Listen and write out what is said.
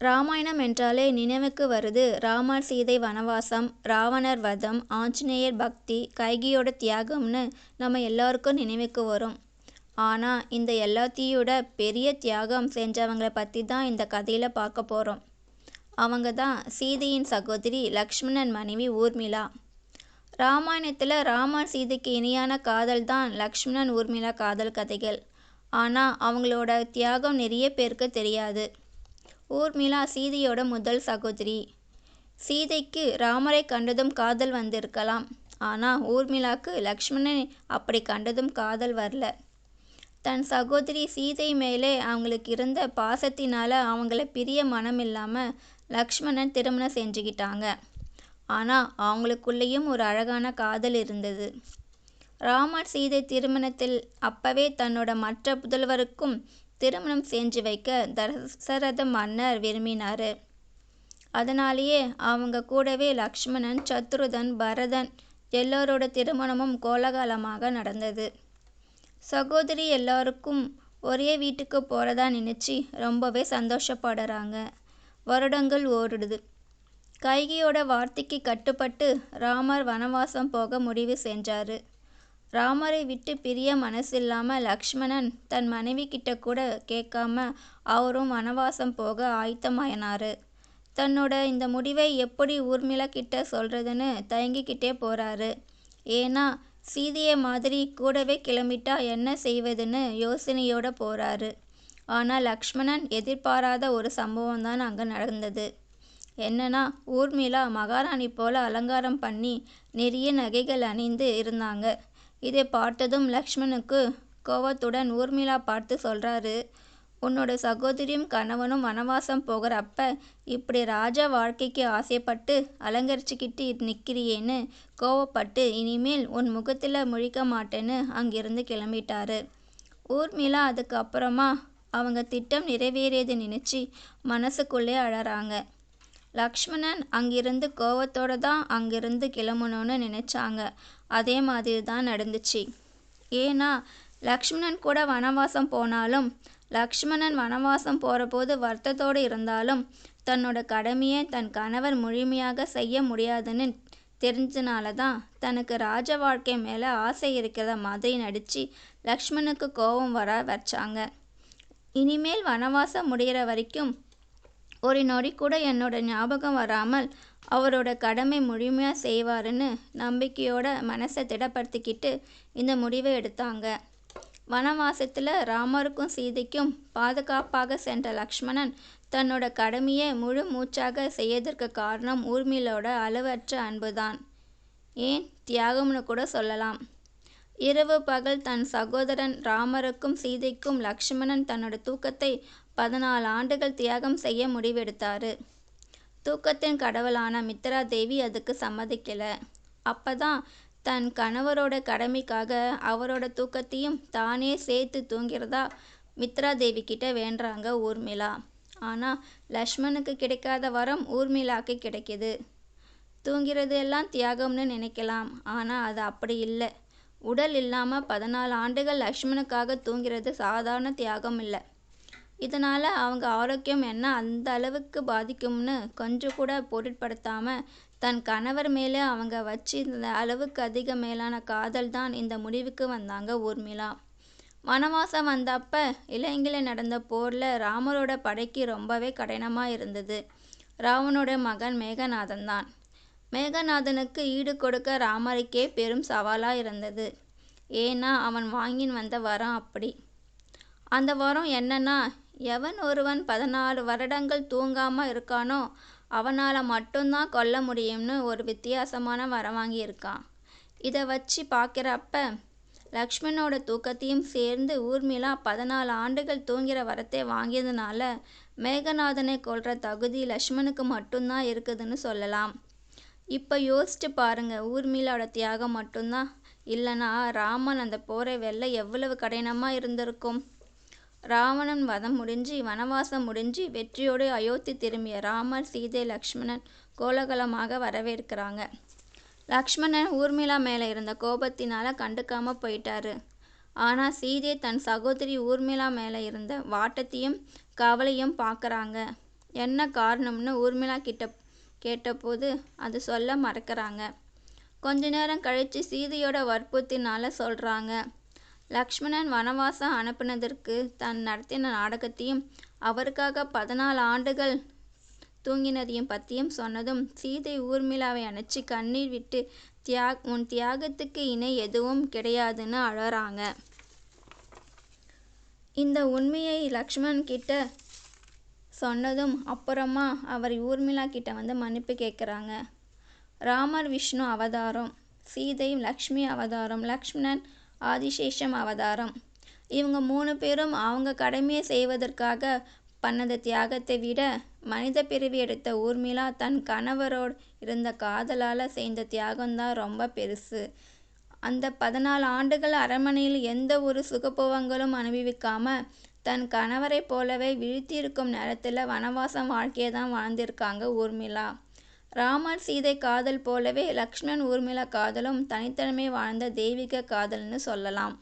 ராமாயணம் என்றாலே நினைவுக்கு வருது. ராமர் சீதை வனவாசம் ராவணர் வதம் ஆஞ்சநேயர் பக்தி கைகியோட தியாகம்னு நம்ம எல்லாருக்கும் நினைவுக்கு வரும். ஆனால் இந்த எல்லாத்தையோட பெரிய தியாகம் செஞ்சவங்கள பற்றி தான் இந்த கதையில் பார்க்க போகிறோம் அவங்க தான் சீதையின் சகோதரி லக்ஷ்மணன் மனைவி ஊர்மிளா. ராமாயணத்தில் ராமர் சீதைக்கு இணையான காதல் தான் லக்ஷ்மணன் ஊர்மிளா காதல் கதைகள். ஆனால் அவங்களோட தியாகம் நிறைய பேருக்கு தெரியாது. ஊர்மிளா சீதையோட முதல் சகோதரி. சீதைக்கு ராமரை கண்டதும் காதல் வந்திருக்கலாம். ஆனால் ஊர்மிளாக்கு லக்ஷ்மணனை அப்படி கண்டதும் காதல் வரல. தன் சகோதரி சீதை மேலே அவங்களுக்கு இருந்த பாசத்தினால அவங்கள பிரிய மனம் இல்லாமல் லக்ஷ்மணன் திருமணம் செஞ்சுக்கிட்டாங்க. ஆனால் அவங்களுக்குள்ளேயும் ஒரு அழகான காதல் இருந்தது. ராமர் சீதை திருமணத்தில் அப்பவே தன்னோட மற்ற புதல்வருக்கும் திருமணம் செஞ்சு வைக்க தசரத மன்னர் விரும்பினார். அதனாலேயே அவங்க கூடவே லக்ஷ்மணன் சத்ருதன் பரதன் எல்லோரோட திருமணமும் கோலாகலமாக நடந்தது. சகோதரி எல்லாருக்கும் ஒரே வீட்டுக்கு போகிறதா நினச்சி ரொம்பவே சந்தோஷப்படுறாங்க. வருடங்கள் ஓடுது. கைகியோட வார்த்தைக்கு கட்டுப்பட்டு ராமர் வனவாசம் போக முடிவு செஞ்சார். ராமரை விட்டு பிரிய மனசில்லாமல் லக்ஷ்மணன் தன் மனைவி கிட்ட கூட கேட்காம அவரும் வனவாசம் போக ஆயத்தமாயினார். தன்னோட இந்த முடிவை எப்படி ஊர்மிளா கிட்ட சொல்கிறதுன்னு தயங்கிக்கிட்டே போகிறாரு ஏன்னா சீதையை மாதிரி கூடவே கிளம்பிட்டா என்ன செய்வதுன்னு யோசனையோடு போறாரு. ஆனால் லக்ஷ்மணன் எதிர்பாராத ஒரு சம்பவம் தான் அங்கே நடந்தது. என்னன்னா ஊர்மிளா மகாராணி போல அலங்காரம் பண்ணி நிறைய நகைகள் அணிந்து இருந்தாங்க. இதை பார்த்ததும் லக்ஷ்மணுக்கு கோவத்துடன் ஊர்மிளா பார்த்து சொல்கிறாரு உன்னோட சகோதரியும் கணவனும் வனவாசம் போகிறப்ப இப்படி ராஜா வாழ்க்கைக்கு ஆசைப்பட்டு அலங்கரிச்சுக்கிட்டு நிற்கிறியேன்னு கோவப்பட்டு இனிமேல் உன் முகத்தில் முழிக்க மாட்டேன்னு அங்கிருந்து கிளம்பிட்டாரு. ஊர்மிளா அதுக்கப்புறமா அவங்க திட்டம் நிறைவேறியது நினச்சி மனசுக்குள்ளே அழறாங்க. லக்ஷ்மணன் அங்கிருந்து கோவத்தோடு தான் அங்கிருந்து கிளம்பணும்னு நினச்சாங்க. அதே மாதிரி தான் நடந்துச்சு. ஏன்னா லக்ஷ்மணன் கூட வனவாசம் போனாலும் லக்ஷ்மணன் வனவாசம் போகிறபோது வருத்தத்தோடு இருந்தாலும் தன்னோட கடமையை தன் கணவர் முழுமையாக செய்ய முடியாதுன்னு தெரிஞ்சனால தான் தனக்கு ராஜ வாழ்க்கை மேலே ஆசை இருக்கிற மாதிரி நடித்து லக்ஷ்மணுக்கு கோபம் வர வச்சாங்க. இனிமேல் வனவாசம் முடிகிற வரைக்கும் ஒரு நொடி கூட என்னோட ஞாபகம் வராமல் அவரோட கடமை முழுமையாக செய்வாருன்னு நம்பிக்கையோட மனசை திடப்படுத்திக்கிட்டு இந்த முடிவை எடுத்தாங்க. வனவாசத்தில் ராமருக்கும் சீதைக்கும் பாதுகாப்பாக சென்ற லக்ஷ்மணன் தன்னோட கடமையை முழு மூச்சாக செய்யதற்கு காரணம் ஊர்மிளோட அளவற்ற அன்புதான். ஏன்? தியாகம்னு கூட சொல்லலாம். இரவு பகல் தன் சகோதரன் ராமருக்கும் சீதைக்கும் லக்ஷ்மணன் தன்னோட தூக்கத்தை பதினாலு ஆண்டுகள் தியாகம் செய்ய முடிவெடுத்தாரு. தூக்கத்தின் கடவுளான மித்ரா தேவி அதுக்கு சம்மதிக்கல. அப்பதான் தன் கணவரோட கடமைக்காக அவரோட தூக்கத்தையும் தானே சேர்த்து தூங்கிறதா மித்ரா தேவி கிட்ட வேண்டுறாங்க ஊர்மிளா. ஆனால் லக்ஷ்மணுக்கு கிடைக்காத வரம் ஊர்மிளாக்கு கிடைக்கிது. தூங்கிறது எல்லாம் தியாகம்னு நினைக்கலாம். ஆனால் அது அப்படி இல்லை. உடல் இல்லாமல் பதினாலு ஆண்டுகள் லக்ஷ்மணுக்காக தூங்கிறது சாதாரண தியாகம் இல்லை. இதனால் அவங்க ஆரோக்கியம் என்ன அந்த அளவுக்கு பாதிக்கும்னு கொஞ்சம் கூட பொருட்படுத்தாமல் தன் கணவர் மேலே அவங்க வச்சு இந்த அளவுக்கு அதிக மேலான காதல் தான் இந்த முடிவுக்கு வந்தாங்க ஊர்மிளா. வனவாசம் வந்தப்ப இலங்கையில் நடந்த போரில் ராமரோட படைக்கு ரொம்பவே கடினமாக இருந்தது. ராவனோட மகன் மேகநாதன் தான். மேகநாதனுக்கு ஈடு கொடுக்க ராமருக்கே பெரும் சவாலாக இருந்தது. ஏன்னா அவன் வாங்கின் வந்த வரம் அப்படி. அந்த வரம் என்னன்னா எவன் ஒருவன் பதினாலு வருடங்கள் தூங்காமல் இருக்கானோ அவனால் மட்டும்தான் கொல்ல முடியும்னு ஒரு வித்தியாசமான வரம் வாங்கியிருக்கான். இதை வச்சு பார்க்குறப்ப லக்ஷ்மணோட தூக்கத்தையும் சேர்ந்து ஊர்மிளா பதினாலு ஆண்டுகள் தூங்கிற வரத்தை வாங்கியதுனால மேகநாதனை கொல்ற தகுதி லக்ஷ்மணுக்கு மட்டும்தான் இருக்குதுன்னு சொல்லலாம். இப்போ யோசிச்சு பாருங்க ஊர்மிளாவோட தியாகம் மட்டும்தான் இல்லைனா ராமன் அந்த போரை வெல்ல எவ்வளவு கடினமாக இருந்திருக்கும்? ராவணன் வதம் முடிஞ்சு வனவாசம் முடிஞ்சு வெற்றியோடு அயோத்தி திரும்பிய ராமர் சீதை லக்ஷ்மணன் கோலகலமாக வரவேற்கிறாங்க. லக்ஷ்மணன் ஊர்மிளா மேலே இருந்த கோபத்தினால கண்டுக்காம போயிட்டாரு. ஆனால் சீதை தன் சகோதரி ஊர்மிளா மேலே இருந்த வாட்டத்தையும் கவலையும் பார்க்குறாங்க என்ன காரணம்னு ஊர்மிளா கிட்ட கேட்டபோது அது சொல்ல மறக்கிறாங்க. கொஞ்ச நேரம் கழித்து சீதையோட வற்புறுத்தினால சொல்கிறாங்க லக்ஷ்மணன் வனவாசம் அனுப்புனதற்கு தான் நடத்தின நாடகத்தையும் அவருக்காக பதினாலு ஆண்டுகள் தூங்கினதையும் பற்றியும் சொன்னதும் சீதை ஊர்மிளாவை அணைச்சு கண்ணீர் விட்டு உன் தியாகத்துக்கு இணை எதுவும் கிடையாதுன்னு அழறாங்க. இந்த உண்மையை லக்ஷ்மணன் கிட்ட சொன்னதும் அப்புறமா அவர் ஊர்மிளா கிட்ட வந்து மன்னிப்பு கேட்குறாங்க ராமர் விஷ்ணு அவதாரம், சீதை லக்ஷ்மி அவதாரம், லக்ஷ்மணன் ஆதிசேஷம் அவதாரம். இவங்க மூணு பேரும் அவங்க கடமையை செய்வதற்காக பண்ணத தியாகத்தை விட மனித பிறவி எடுத்த ஊர்மிளா தன் கணவரோடு இருந்த காதலால் செய்த தியாகம்தான் ரொம்ப பெருசு. அந்த பதினாலு ஆண்டுகள் அரண்மனையில் எந்த ஒரு சுகபோகங்களும் அனுபவிக்காம தன் கணவரைப் போலவே விழித்திருக்கும் வனவாசம் வாழ்க்கையை தான் வாழ்ந்திருக்காங்க ஊர்மிளா. ராமர் சீதை காதல் போலவே லக்ஷ்மணன் ஊர்மிளா காதலும் தனித்தன்மை வாய்ந்த தெய்வீக காதல்னு சொல்லலாம்.